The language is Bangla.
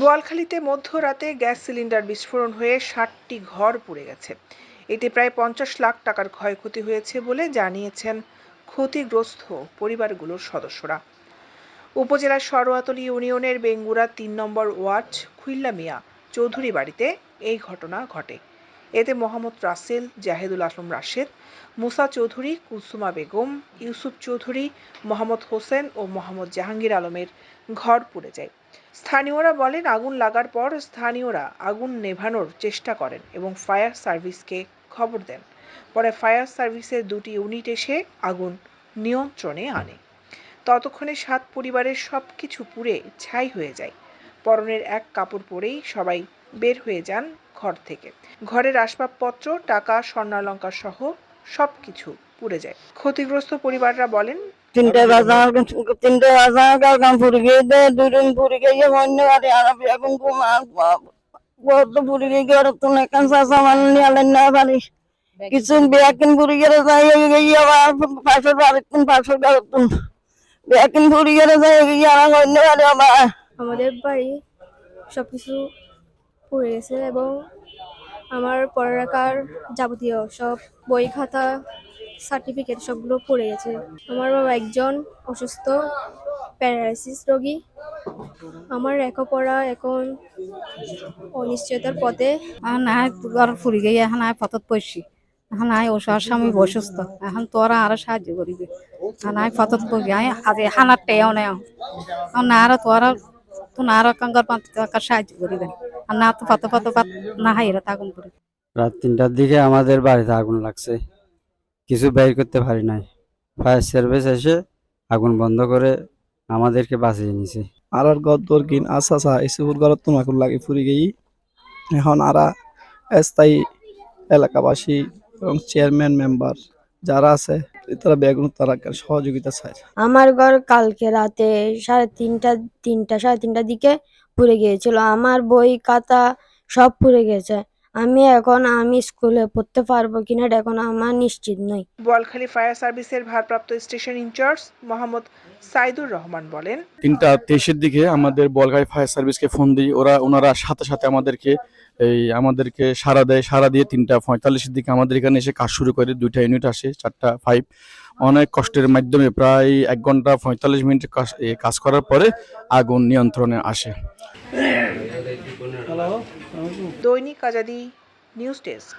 বোয়ালখালীতে মধ্যরাতে গ্যাস সিলিন্ডার বিস্ফোরণ হয়ে ষাটটি ঘর পুড়ে গেছে। এতে প্রায় পঞ্চাশ লাখ টাকার ক্ষয়ক্ষতি হয়েছে বলে জানিয়েছেন ক্ষতিগ্রস্ত পরিবারগুলোর সদস্যরা। উপজেলার সরোয়াতলী ইউনিয়নের বেঙ্গুরা তিন নম্বর ওয়ার্ড খুইল্লা মিয়া চৌধুরী বাড়িতে এই ঘটনা ঘটে। এতে মোহাম্মদ রাসেল, জাহেদুল আলম রাশেদ, মুসা চৌধুরী, কুলসুমা বেগম, ইউসুফ চৌধুরী, মোহাম্মদ হোসেন ও মোহাম্মদ জাহাঙ্গীর আলমের ঘর পুড়ে যায়। স্থানীয়রা বলেন, আগুন লাগার পর স্থানীয়রা আগুন নেভানোর চেষ্টা করেন এবং ফায়ার সার্ভিসকে খবর দেন। পরে ফায়ার সার্ভিসের দুটি ইউনিট এসে আগুন নিয়ন্ত্রণে আনে। ততক্ষণে সাত পরিবারের সবকিছু পুড়ে ছাই হয়ে যায়। পরনের এক কাপড় পরেই সবাই বের হয়ে যান ঘর থেকে। ঘরের আসবাবপত্র টাকা স্বর্ণালঙ্কার সহ সবকিছু পুড়ে যায়। ক্ষতিগ্রস্ত পরিবাররা বলেন তিনটে তিনটে গিয়ে গিয়ে অন্য এখন এখান নিয়ে না কিছু বেয়াকিন যাই আবার বেয়াকিন যাই আর অন্য আবার আমাদের বাড়ি সব কিছু পড়ে গেছে এবং আমার পড়ালেখার যাবতীয় সব বই খাতা সার্টিফিকেট সবগুলো পড়ে গেছে। আমার বাবা একজন অসুস্থ প্যারালাইসিস রোগী। আমার লেখাপড়া এখন অনিশ্চয়তার পথে। নাই ঘর ফুরি গিয়ে এখন আয় পথত পড়ছি। এখন আয় ওষুধ স্বামী অসুস্থ। এখন তোরা আরও সাহায্য করিবে। এখন আয় পথত পড়ি আয় আজ হানার টেও নেও। না আরও তোরা তো না আরও কাঙ্গার টাকা সাহায্য করিবেন। আর না তো পথ পথ পাত না হাইরা তাগুন করি রাত তিনটার দিকে আমাদের বাড়িতে আগুন লাগছে। কিছু বের করতে পারি নাই। ফায়ার সার্ভিস এসে আগুন বন্ধ করে আমাদেরকে বাঁচিয়ে নিছে। আর আর গদ দরকিন আসা সা ইসুর গলত তোমাকুর লাগে ফুরি গেই। এখন আরা স্থায়ী এলাকাবাসী এবং চেয়ারম্যান মেম্বার যারা আছে তারা বেগুন তারা সহযোগিতা চায়। আমার ঘর কালকে রাতে সাড়ে তিনটা তিনটা সাড়ে তিনটার দিকে পুড়ে গিয়েছিল। আমার বই খাতা সব পুড়ে গেছে। আমি এখন আমি স্কুলে পড়তে পারব কিনা এটা এখন আমার নিশ্চিত নই বোয়ালখালী ফায়ার সার্ভিসের ভারপ্রাপ্ত station in charge Mohammad Saidur Rahman বলেন তিনটা তেইশের দিকে আমাদের বলগাই ফায়ার সার্ভিসকে ফোন দিই। ওরা ওনারা সাথে সাথে আমাদেরকে এই আমাদেরকে সারা দেয়। সারা দিয়ে তিনটা পঁয়তাল্লিশের দিকে আমাদের এখানে এসে কাজ শুরু করে। দুইটা ইউনিট আসে চারটা ফাইভ অনেক কষ্টের মাধ্যমে প্রায় এক ঘণ্টা পঁয়তাল্লিশ মিনিট কাজ করার পরে আগুন নিয়ন্ত্রণে আসে। দৈনিক আজাদি নিউজ ডেস্ক।